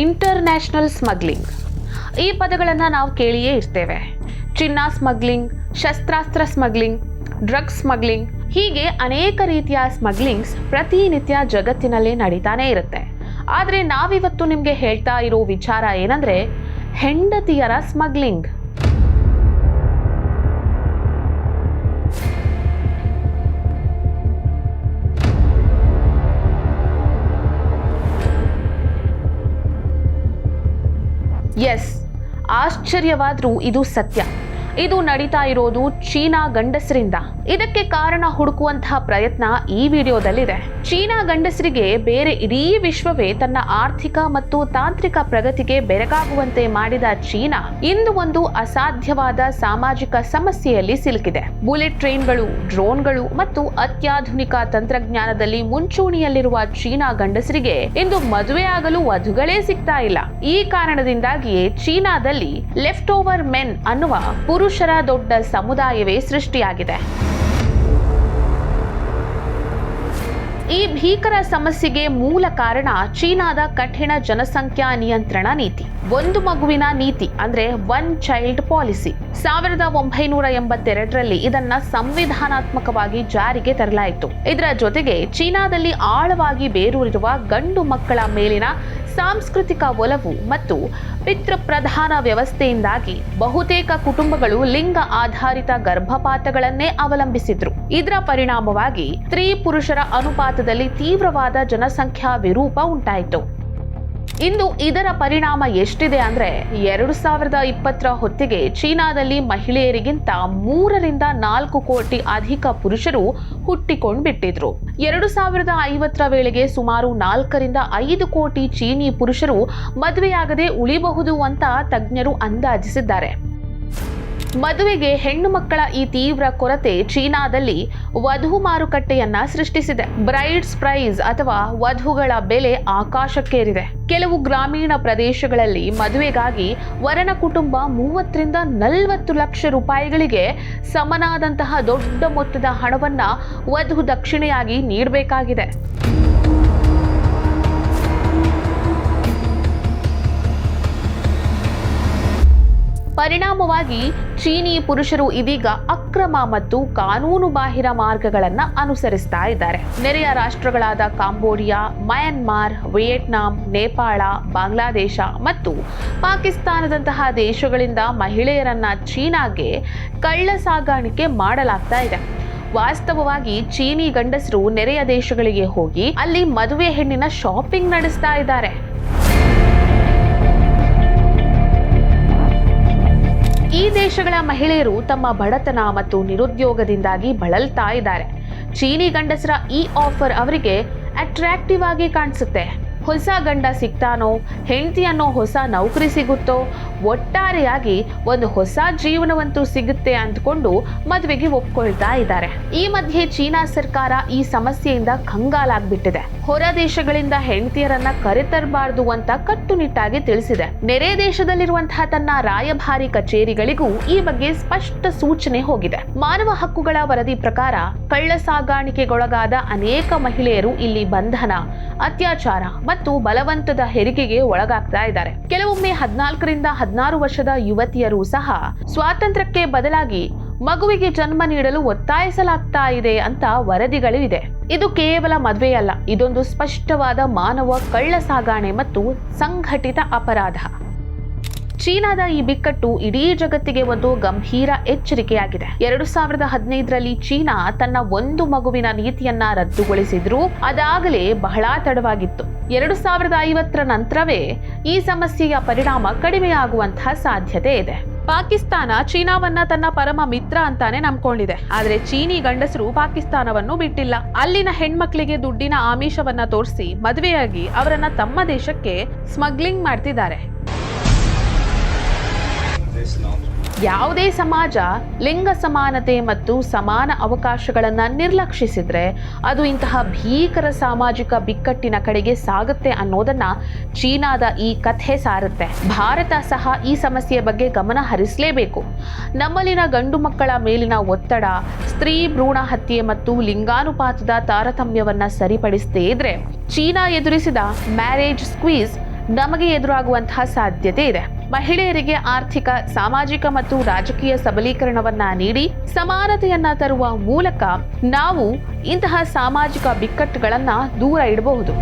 International smuggling. ಈ ಪದಗಳನ್ನು ನಾವು ಕೇಳಿಯೇ ಇರ್ತೇವೆ. ಚಿನ್ನ ಸ್ಮಗ್ಲಿಂಗ್, ಶಸ್ತ್ರಾಸ್ತ್ರ ಸ್ಮಗ್ಲಿಂಗ್ ಡ್ರಗ್ಸ್ ಸ್ಮಗ್ಲಿಂಗ್, ಹೀಗೆ ಅನೇಕ ರೀತಿಯ ಸ್ಮಗ್ಲಿಂಗ್ಸ್ ಪ್ರತಿನಿತ್ಯ ಜಗತ್ತಿನಲ್ಲಿ ನಡೀತಾನೇ ಇರುತ್ತೆ. ಆದರೆ ನಾವಿವತ್ತು ನಿಮಗೆ ಹೇಳ್ತಾ ಇರೋ ವಿಚಾರ ಏನಂದರೆ ಹೆಂಡತಿಯರ ಸ್ಮಗ್ಲಿಂಗ್. ಎಸ್ ಆಶ್ಚರ್ಯವಾದರೂ ಇದು ಸತ್ಯ. ಇದು ನಡೀತಾ ಇರೋದು ಚೀನಾ ಗಂಡಸರಿಂದ. ಇದಕ್ಕೆ ಕಾರಣ ಹುಡುಕುವಂತಹ ಪ್ರಯತ್ನ ಈ ವಿಡಿಯೋದಲ್ಲಿದೆ. ಚೀನಾ ಗಂಡಸರಿಗೆ ಬೇರೆ ಇಡೀ ವಿಶ್ವವೇ ತನ್ನ ಆರ್ಥಿಕ ಮತ್ತು ತಾಂತ್ರಿಕ ಪ್ರಗತಿಗೆ ಬೆರಗಾಗುವಂತೆ ಮಾಡಿದ ಚೀನಾ ಇಂದು ಒಂದು ಅಸಾಧ್ಯವಾದ ಸಾಮಾಜಿಕ ಸಮಸ್ಯೆಯಲ್ಲಿ ಸಿಲುಕಿದೆ. ಬುಲೆಟ್ ಟ್ರೈನ್ಗಳು, ಡ್ರೋನ್ಗಳು ಮತ್ತು ಅತ್ಯಾಧುನಿಕ ತಂತ್ರಜ್ಞಾನದಲ್ಲಿ ಮುಂಚೂಣಿಯಲ್ಲಿರುವ ಚೀನಾ ಗಂಡಸರಿಗೆ ಇಂದು ಮದುವೆಯಾಗಲು ವಧುಗಳೇ ಸಿಗ್ತಾ ಇಲ್ಲ. ಈ ಕಾರಣದಿಂದಾಗಿಯೇ ಚೀನಾದಲ್ಲಿ ಲೆಫ್ಟ್ ಓವರ್ ಮೆನ್ ಅನ್ನುವ ಪುರುಷರ ದೊಡ್ಡ ಸಮುದಾಯವೇ ಸೃಷ್ಟಿಯಾಗಿದೆ. ಈ ಭೀಕರ ಸಮಸ್ಯೆಗೆ ಮೂಲ ಕಾರಣ ಚೀನಾದ ಕಠಿಣ ಜನಸಂಖ್ಯಾ ನಿಯಂತ್ರಣ ನೀತಿ. ಒಂದು ಮಗುವಿನ ನೀತಿ, ಅಂದ್ರೆ ಒನ್ ಚೈಲ್ಡ್ ಪಾಲಿಸಿ ಸಾವಿರದ ಒಂಬೈನೂರ ಎಂಬತ್ತೆರಡರಲ್ಲಿ ಇದನ್ನ ಸಂವಿಧಾನಾತ್ಮಕವಾಗಿ ಜಾರಿಗೆ ತರಲಾಯಿತು. ಇದರ ಜೊತೆಗೆ ಚೀನಾದಲ್ಲಿ ಆಳವಾಗಿ ಬೇರೂರಿರುವ ಗಂಡು ಮಕ್ಕಳ ಮೇಲಿನ ಸಾಂಸ್ಕೃತಿಕ ಒಲವು ಮತ್ತು ಪಿತೃಪ್ರಧಾನ ವ್ಯವಸ್ಥೆಯಿಂದಾಗಿ ಬಹುತೇಕ ಕುಟುಂಬಗಳು ಲಿಂಗ ಆಧಾರಿತ ಗರ್ಭಪಾತಗಳನ್ನೇ ಅವಲಂಬಿಸಿದ್ರು. ಇದರ ಪರಿಣಾಮವಾಗಿ ಸ್ತ್ರೀ ಪುರುಷರ ಅನುಪಾತದಲ್ಲಿ ತೀವ್ರವಾದ ಜನಸಂಖ್ಯಾ ವಿರೂಪ ಉಂಟಾಯಿತು. ಇಂದು ಇದರ ಪರಿಣಾಮ ಎಷ್ಟಿದೆ ಅಂದ್ರೆ ಎರಡು ಸಾವಿರದ ಇಪ್ಪತ್ತರ ಹೊತ್ತಿಗೆ ಚೀನಾದಲ್ಲಿ ಮಹಿಳೆಯರಿಗಿಂತ ಮೂರರಿಂದ ನಾಲ್ಕು ಕೋಟಿ ಅಧಿಕ ಪುರುಷರು ಹುಟ್ಟಿಕೊಂಡು ಬಿಟ್ಟಿದ್ರು ಎರಡು ಸಾವಿರದ ಐವತ್ತರ ವೇಳೆಗೆ ಸುಮಾರು ನಾಲ್ಕರಿಂದ ಐದು ಕೋಟಿ ಚೀನಿ ಪುರುಷರು ಮದುವೆಯಾಗದೆ ಉಳಿಬಹುದು ಅಂತ ತಜ್ಞರು ಅಂದಾಜಿಸಿದ್ದಾರೆ. ಮದುವೆಗೆ ಹೆಣ್ಣು ಮಕ್ಕಳ ಈ ತೀವ್ರ ಕೊರತೆ ಚೀನಾದಲ್ಲಿ ವಧು ಮಾರುಕಟ್ಟೆಯನ್ನ ಸೃಷ್ಟಿಸಿದೆ. ಬ್ರೈಡ್ಸ್ ಪ್ರೈಸ್ ಅಥವಾ ವಧುಗಳ ಬೆಲೆ ಆಕಾಶಕ್ಕೇರಿದೆ. ಕೆಲವು ಗ್ರಾಮೀಣ ಪ್ರದೇಶಗಳಲ್ಲಿ ಮದುವೆಗಾಗಿ ವರನ ಕುಟುಂಬ ಮೂವತ್ತರಿಂದ ನಲವತ್ತು ಲಕ್ಷ ರೂಪಾಯಿಗಳಿಗೆ ಸಮನಾದಂತಹ ದೊಡ್ಡ ಮೊತ್ತದ ಹಣವನ್ನ ವಧು ದಕ್ಷಿಣೆಯಾಗಿ ನೀಡಬೇಕಾಗಿದೆ. ಪರಿಣಾಮವಾಗಿ ಚೀನಿ ಪುರುಷರು ಇದೀಗ ಅಕ್ರಮ ಮತ್ತು ಕಾನೂನು ಬಾಹಿರ ಮಾರ್ಗಗಳನ್ನ ಅನುಸರಿಸ್ತಾ ಇದ್ದಾರೆ. ನೆರೆಯ ರಾಷ್ಟ್ರಗಳಾದ Cambodia, Myanmar, Vietnam, Nepal, Bangladesh ಮತ್ತು ಪಾಕಿಸ್ತಾನದಂತಹ ದೇಶಗಳಿಂದ ಮಹಿಳೆಯರನ್ನ ಚೀನಾಗೆ ಕಳ್ಳ ಸಾಗಾಣಿಕೆ ಮಾಡಲಾಗ್ತಾ ಇದೆ. ವಾಸ್ತವವಾಗಿ ಚೀನಿ ಗಂಡಸರು ನೆರೆಯ ದೇಶಗಳಿಗೆ ಹೋಗಿ ಅಲ್ಲಿ ಮದುವೆ ಹೆಣ್ಣಿನ ಶಾಪಿಂಗ್ ನಡೆಸ್ತಾ ಇದ್ದಾರೆ. ಈ ದೇಶಗಳ ಮಹಿಳೆಯರು ತಮ್ಮ ಬಡತನ ಮತ್ತು ನಿರುದ್ಯೋಗದಿಂದಾಗಿ ಬಳಲ್ತಾ ಇದ್ದಾರೆ. ಚೀನಿ ಗಂಡಸರ ಈ ಆಫರ್ ಅವರಿಗೆ ಅಟ್ರಾಕ್ಟಿವ್ ಆಗಿ ಕಾಣಿಸುತ್ತೆ. ಹೊಸ ಗಂಡ ಸಿಗ್ತಾನೋ ಹೆಂಡತಿ ಅನ್ನೋ ಹೊಸ ನೌಕರಿ ಸಿಗುತ್ತೋ ಒಟ್ಟಾರೆಯಾಗಿ ಒಂದು ಹೊಸ ಜೀವನವಂತೂ ಸಿಗುತ್ತೆ ಅಂದ್ಕೊಂಡು ಮದುವೆಗೆ ಒಪ್ಕೊಳ್ತಾ ಇದ್ದಾರೆ. ಈ ಮಧ್ಯೆ ಚೀನಾ ಸರ್ಕಾರ ಈ ಸಮಸ್ಯೆಯಿಂದ ಕಂಗಾಲಾಗ್ಬಿಟ್ಟಿದೆ. ಹೊರ ದೇಶಗಳಿಂದ ಹೆಂಡತಿಯರನ್ನ ಕರೆತರಬಾರದು ಅಂತ ಕಟ್ಟುನಿಟ್ಟಾಗಿ ತಿಳಿಸಿದೆ. ನೆರೆ ದೇಶದಲ್ಲಿರುವಂತಹ ತನ್ನ ರಾಯಭಾರಿ ಕಚೇರಿಗಳಿಗೂ ಈ ಬಗ್ಗೆ ಸ್ಪಷ್ಟ ಸೂಚನೆ ಹೋಗಿದೆ. ಮಾನವ ಹಕ್ಕುಗಳ ವರದಿ ಪ್ರಕಾರ ಕಳ್ಳ ಸಾಗಾಣಿಕೆಗೊಳಗಾದ ಅನೇಕ ಮಹಿಳೆಯರು ಇಲ್ಲಿ ಬಂಧನ, ಅತ್ಯಾಚಾರ ಮತ್ತು ಬಲವಂತದ ಹೆರಿಗೆಗೆ ಒಳಗಾಗ್ತಾ ಇದ್ದಾರೆ. ಕೆಲವೊಮ್ಮೆ ಹದಿನಾಲ್ಕರಿಂದ ಹದಿನಾರು ವರ್ಷದ ಯುವತಿಯರು ಸಹ ಸ್ವಾತಂತ್ರ್ಯಕ್ಕೆ ಬದಲಾಗಿ ಮಗುವಿಗೆ ಜನ್ಮ ನೀಡಲು ಒತ್ತಾಯಿಸಲಾಗ್ತಾ ಇದೆ ಅಂತ ವರದಿಗಳು ಇದೆ ಇದು ಕೇವಲ ಮದುವೆಯಲ್ಲ, ಇದೊಂದು ಸ್ಪಷ್ಟವಾದ ಮಾನವ ಕಳ್ಳ ಸಾಗಾಣೆ ಮತ್ತು ಸಂಘಟಿತ ಅಪರಾಧ. ಚೀನಾದ ಈ ಬಿಕ್ಕಟ್ಟು ಇಡೀ ಜಗತ್ತಿಗೆ ಒಂದು ಗಂಭೀರ ಎಚ್ಚರಿಕೆಯಾಗಿದೆ. ಎರಡು ಸಾವಿರದ ಹದಿನೈದರಲ್ಲಿ ಚೀನಾ ತನ್ನ ಒಂದು ಮಗುವಿನ ನೀತಿಯನ್ನ ರದ್ದುಗೊಳಿಸಿದ್ರು ಅದಾಗಲೇ ಬಹಳ ತಡವಾಗಿತ್ತು. ಎರಡು ಸಾವಿರದ ಐವತ್ತರ ನಂತರವೇ ಈ ಸಮಸ್ಯೆಯ ಪರಿಣಾಮ ಕಡಿಮೆಯಾಗುವಂತಹ ಸಾಧ್ಯತೆ ಇದೆ. ಪಾಕಿಸ್ತಾನ ಚೀನಾವನ್ನ ತನ್ನ ಪರಮ ಮಿತ್ರ ಅಂತಾನೆ ನಂಬ್ಕೊಂಡಿದೆ. ಆದ್ರೆ ಚೀನಿ ಗಂಡಸರು ಪಾಕಿಸ್ತಾನವನ್ನು ಬಿಟ್ಟಿಲ್ಲ. ಅಲ್ಲಿನ ಹೆಣ್ಮಕ್ಳಿಗೆ ದುಡ್ಡಿನ ಆಮಿಷವನ್ನ ತೋರಿಸಿ ಮದುವೆಯಾಗಿ ಅವರನ್ನ ತಮ್ಮ ದೇಶಕ್ಕೆ ಸ್ಮಗ್ಲಿಂಗ್ ಮಾಡ್ತಿದ್ದಾರೆ. ಯಾವುದೇ ಸಮಾಜ ಲಿಂಗ ಸಮಾನತೆ ಮತ್ತು ಸಮಾನ ಅವಕಾಶಗಳನ್ನು ನಿರ್ಲಕ್ಷಿಸಿದರೆ ಅದು ಇಂತಹ ಭೀಕರ ಸಾಮಾಜಿಕ ಬಿಕ್ಕಟ್ಟಿನ ಕಡೆಗೆ ಸಾಗುತ್ತೆ ಅನ್ನೋದನ್ನ ಚೀನಾದ ಈ ಕಥೆ ಸಾರುತ್ತೆ. ಭಾರತ ಸಹ ಈ ಸಮಸ್ಯೆಯ ಬಗ್ಗೆ ಗಮನ ಹರಿಸಲೇಬೇಕು. ನಮ್ಮಲ್ಲಿನ ಗಂಡು ಮಕ್ಕಳ ಮೇಲಿನ ಒತ್ತಡ, ಸ್ತ್ರೀ ಭ್ರೂಣ ಹತ್ಯೆ ಮತ್ತು ಲಿಂಗಾನುಪಾತದ ತಾರತಮ್ಯವನ್ನ ಸರಿಪಡಿಸದೇ ಇದ್ರೆ ಚೀನಾ ಎದುರಿಸಿದ ಮ್ಯಾರೇಜ್ ಸ್ಕ್ವೀಸ್ ನಮಗೆ ಎದುರಾಗುವಂತಹ ಸಾಧ್ಯತೆ ಇದೆ. ಮಹಿಳೆಯರಿಗೆ ಆರ್ಥಿಕ, ಸಾಮಾಜಿಕ ಮತ್ತು ರಾಜಕೀಯ ಸಬಲೀಕರಣವನ್ನ ನೀಡಿ ಸಮಾನತೆಯನ್ನ ತರುವ ಮೂಲಕ ನಾವು ಇಂತಹ ಸಾಮಾಜಿಕ ಬಿಕ್ಕಟ್ಟುಗಳನ್ನ ದೂರ ಇಡಬಹುದು.